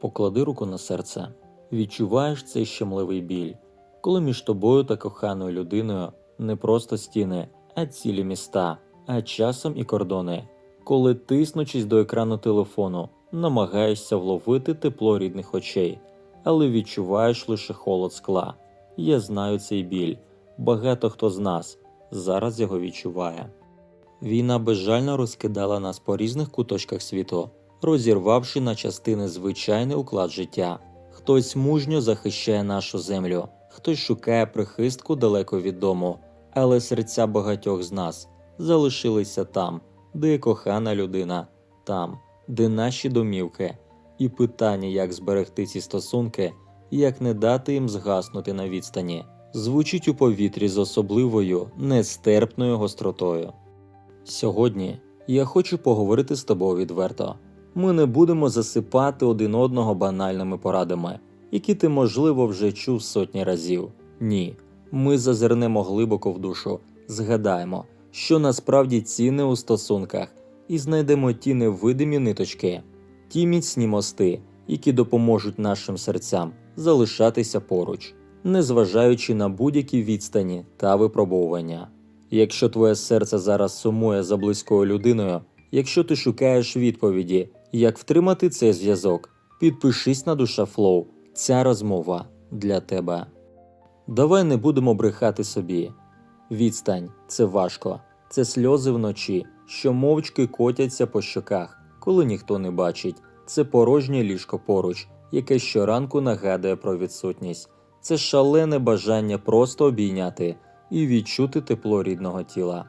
Поклади руку на серце. Відчуваєш цей щемливий біль, коли між тобою та коханою людиною не просто стіни, а цілі міста, а часом і кордони. Коли тиснучись до екрану телефону, намагаєшся вловити тепло рідних очей, але відчуваєш лише холод скла. Я знаю цей біль. Багато хто з нас зараз його відчуває. Війна безжально розкидала нас по різних куточках світу, розірвавши на частини звичайний уклад життя. Хтось мужньо захищає нашу землю, хтось шукає прихистку далеко від дому, але серця багатьох з нас залишилися там, де кохана людина, там, де наші домівки, і питання, як зберегти ці стосунки, як не дати їм згаснути на відстані, звучить у повітрі з особливою нестерпною гостротою. Сьогодні я хочу поговорити з тобою відверто. Ми не будемо засипати один одного банальними порадами, які ти, можливо, вже чув сотні разів. Ні, ми зазирнемо глибоко в душу, згадаємо, що насправді цінне у стосунках, і знайдемо ті невидимі ниточки, ті міцні мости, які допоможуть нашим серцям залишатися поруч, незважаючи на будь-які відстані та випробовування. Якщо твоє серце зараз сумує за близькою людиною, якщо ти шукаєш відповіді, як втримати цей зв'язок, підпишись на душа Флоу. Ця розмова для тебе. Давай не будемо брехати собі. Відстань це важко, це сльози вночі, що мовчки котяться по щоках, коли ніхто не бачить. Це порожнє ліжко поруч, яке щоранку нагадує про відсутність. Це шалене бажання просто обійняти і відчути тепло рідного тіла,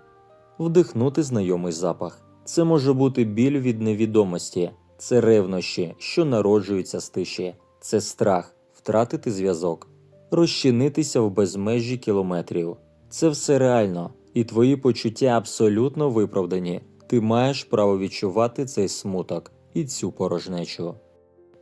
вдихнути знайомий запах. Це може бути біль від невідомості, це ревнощі, що народжуються з тиші, це страх втратити зв'язок, розчинитися в безмежі кілометрів. Це все реально, і твої почуття абсолютно виправдані. Ти маєш право відчувати цей смуток і цю порожнечу.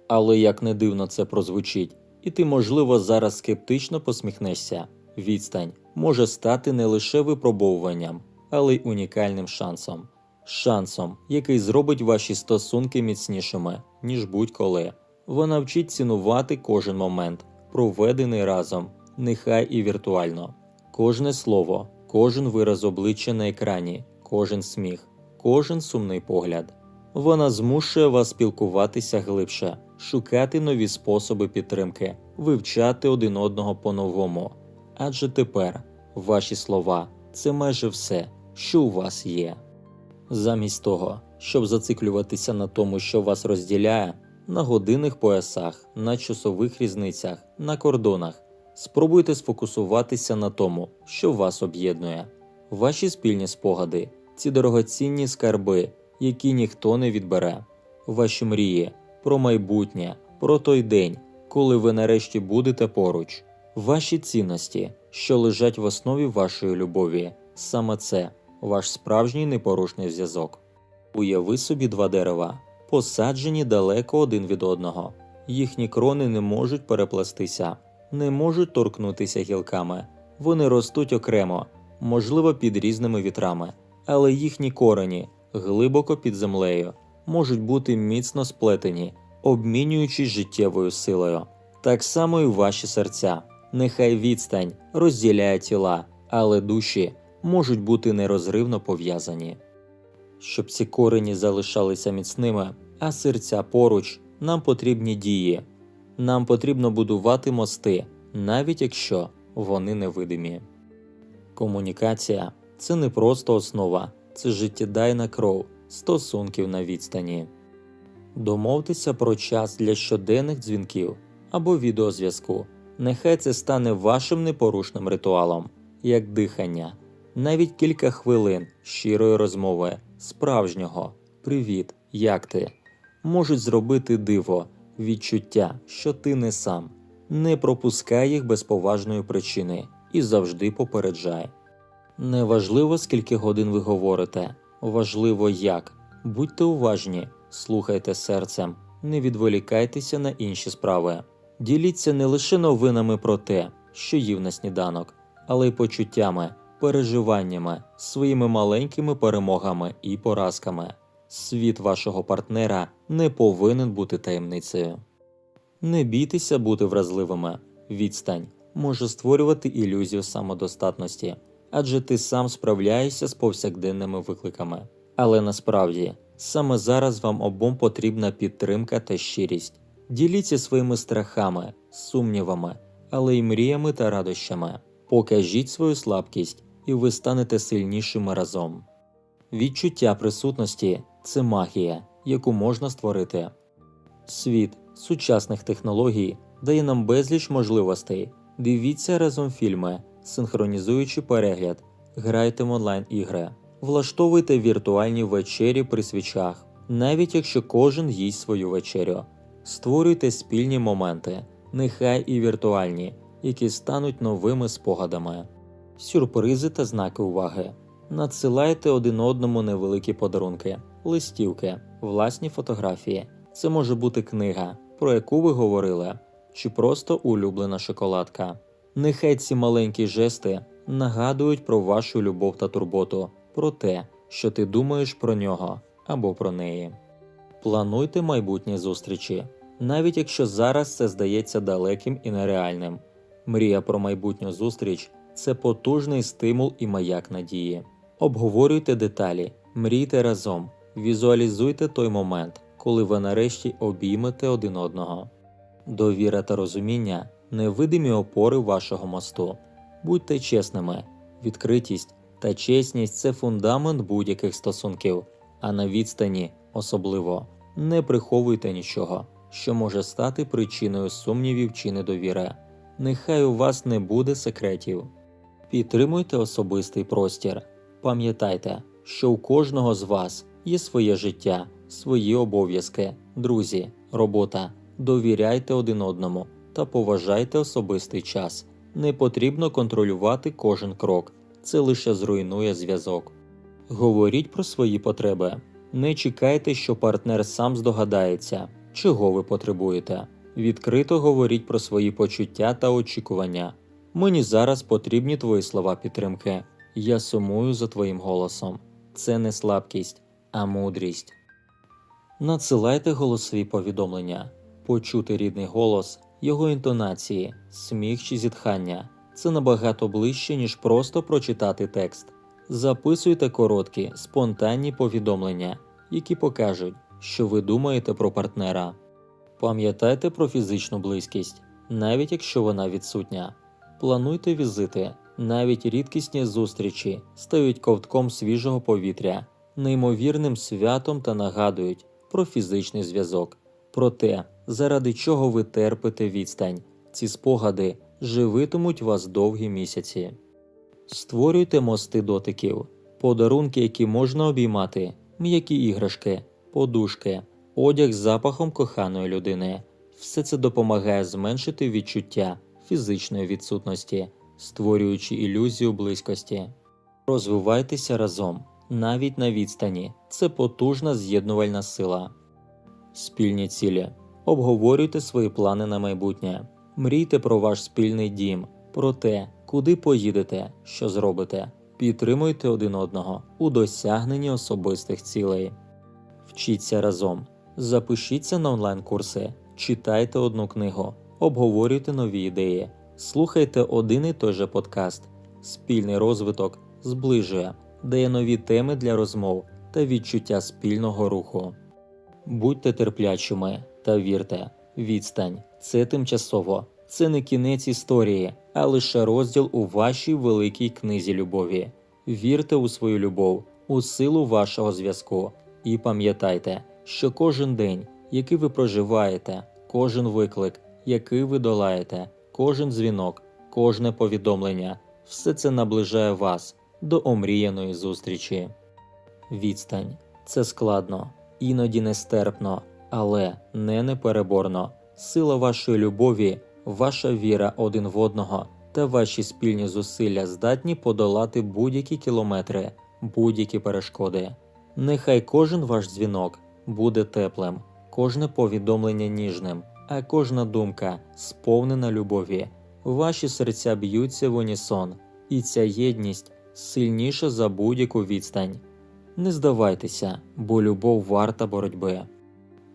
Але як не дивно це прозвучить, і ти, можливо, зараз скептично посміхнешся. Відстань може стати не лише випробовуванням, але й унікальним шансом. Шансом, який зробить ваші стосунки міцнішими, ніж будь-коли. Вона вчить цінувати кожен момент, проведений разом, нехай і віртуально. Кожне слово, кожен вираз обличчя на екрані, кожен сміх, кожен сумний погляд. Вона змушує вас спілкуватися глибше, шукати нові способи підтримки, вивчати один одного по-новому. Адже тепер ваші слова це майже все, що у вас є. Замість того, щоб зациклюватися на тому, що вас розділяє, на годинних поясах, на часових різницях, на кордонах, спробуйте сфокусуватися на тому, що вас об'єднує. Ваші спільні спогади, ці дорогоцінні скарби, які ніхто не відбере, ваші мрії про майбутнє, про той день, коли ви нарешті будете поруч, ваші цінності, що лежать в основі вашої любові, саме це ваш справжній непорушний зв'язок. Уяви собі два дерева, посаджені далеко один від одного. Їхні крони не можуть переплестися, не можуть торкнутися гілками. Вони ростуть окремо, можливо, під різними вітрами, але їхні корені глибоко під землею можуть бути міцно сплетені, обмінюючись життєвою силою. Так само і ваші серця. Нехай відстань розділяє тіла, але душі можуть бути нерозривно пов'язані. Щоб ці корені залишалися міцними, а серця поруч, нам потрібні дії. Нам потрібно будувати мости, навіть якщо вони невидимі. Комунікація це не просто основа, це життєдайна кров стосунків на відстані. Домовтеся про час для щоденних дзвінків або відеозв'язку. Нехай це стане вашим непорушним ритуалом, як дихання, навіть кілька хвилин щирої розмови, справжнього Привіт, як ти? можуть зробити диво, відчуття, що ти не сам. Не пропускай їх без поважної причини і завжди попереджай. Неважливо, скільки годин ви говорите, важливо як. Будьте уважні, слухайте серцем, не відволікайтеся на інші справи. Діліться не лише новинами про те, що їв на сніданок, але й почуттями, переживаннями, своїми маленькими перемогами і поразками. Світ вашого партнера не повинен бути таємницею. Не бійтеся бути вразливими. Відстань може створювати ілюзію самодостатності, адже ти сам справляєшся з повсякденними викликами. Але насправді саме зараз вам обом потрібна підтримка та щирість. Діліться своїми страхами, сумнівами, але й мріями та радощами. Покажіть свою слабкість, і ви станете сильнішими разом. Відчуття присутності це магія, яку можна створити. Світ сучасних технологій дає нам безліч можливостей. Дивіться разом фільми, синхронізуючи перегляд, грайте в онлайн-ігри, влаштовуйте віртуальні вечері при свічах, навіть якщо кожен їсть свою вечерю. Створюйте спільні моменти, нехай і віртуальні, які стануть новими спогадами, сюрпризи та знаки уваги. Надсилайте один одному невеликі подарунки, листівки, власні фотографії. Це може бути книга, про яку ви говорили, чи просто улюблена шоколадка. Нехай ці маленькі жести нагадують про вашу любов та турботу, про те, що ти думаєш про нього або про неї. Плануйте майбутні зустрічі, навіть якщо зараз це здається далеким і нереальним. Мрія про майбутню зустріч це потужний стимул і маяк надії. Обговорюйте деталі, мрійте разом, візуалізуйте той момент, коли ви нарешті обіймете один одного. Довіра та розуміння невидимі опори вашого мосту. Будьте чесними, відкритість та чесність це фундамент будь-яких стосунків, а на відстані особливо не приховуйте нічого, що може стати причиною сумнівів чи недовіри. Нехай у вас не буде секретів. Підтримуйте особистий простір. Пам'ятайте, що у кожного з вас є своє життя, свої обов'язки, друзі, робота. Довіряйте один одному та поважайте особистий час. Не потрібно контролювати кожен крок, це лише зруйнує зв'язок. Говоріть про свої потреби. Не чекайте, що партнер сам здогадається, чого ви потребуєте. Відкрито говоріть про свої почуття та очікування. Мені зараз потрібні твої слова підтримки. Я сумую за твоїм голосом. Це не слабкість, а мудрість. Надсилайте голосові повідомлення, почути рідний голос, його інтонації, сміх чи зітхання. Це набагато ближче, ніж просто прочитати текст. Записуйте короткі, спонтанні повідомлення, які покажуть, що ви думаєте про партнера. Пам'ятайте про фізичну близькість, навіть якщо вона відсутня. Плануйте візити, навіть рідкісні зустрічі стають ковтком свіжого повітря, неймовірним святом та нагадують про фізичний зв'язок, про те, заради чого ви терпите відстань. Ці спогади живитимуть вас довгі місяці. Створюйте мости дотиків, подарунки, які можна обіймати, м'які іграшки, подушки, одяг з запахом коханої людини. Все це допомагає зменшити відчуття фізичної відсутності, створюючи ілюзію близькості. Розвивайтеся разом, навіть на відстані. Це потужна з'єднувальна сила. Спільні цілі. Обговорюйте свої плани на майбутнє. Мрійте про ваш спільний дім, про те, куди поїдете, що зробите. Підтримуйте один одного у досягненні особистих цілей. Вчіться разом. Запишіться на онлайн-курси, читайте одну книгу, обговорюйте нові ідеї, слухайте один і той же подкаст. Спільний розвиток зближує, дає нові теми для розмов та відчуття спільного руху. Будьте терплячими та вірте, відстань це тимчасово, це не кінець історії, а лише розділ у вашій великій книзі любові. Вірте у свою любов, у силу вашого зв'язку, і пам'ятайте, що кожен день, який ви проживаєте, кожен виклик, який ви долаєте, кожен дзвінок, кожне повідомлення, все це наближає вас до омріяної зустрічі. Відстань це складно, іноді нестерпно, але не непереборно. Сила вашої любові, ваша віра один в одного та ваші спільні зусилля здатні подолати будь-які кілометри, будь-які перешкоди. Нехай кожен ваш дзвінок буде теплим, кожне повідомлення ніжним, а кожна думка сповнена любові. Ваші серця б'ються в унісон, і ця єдність сильніша за будь-яку відстань. Не здавайтеся, бо любов варта боротьби.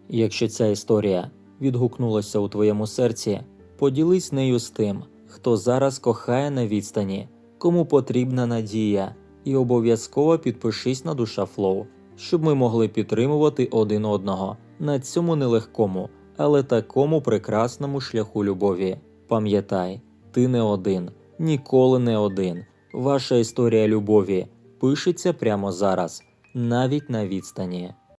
Якщо ця історія відгукнулася у твоєму серці, поділись нею з тим, хто зараз кохає на відстані, кому потрібна надія, і обов'язково підпишись на душа Флоу, щоб ми могли підтримувати один одного на цьому нелегкому, але такому прекрасному шляху любові. Пам'ятай, ти не один, ніколи не один. Ваша історія любові пишеться прямо зараз, навіть на відстані.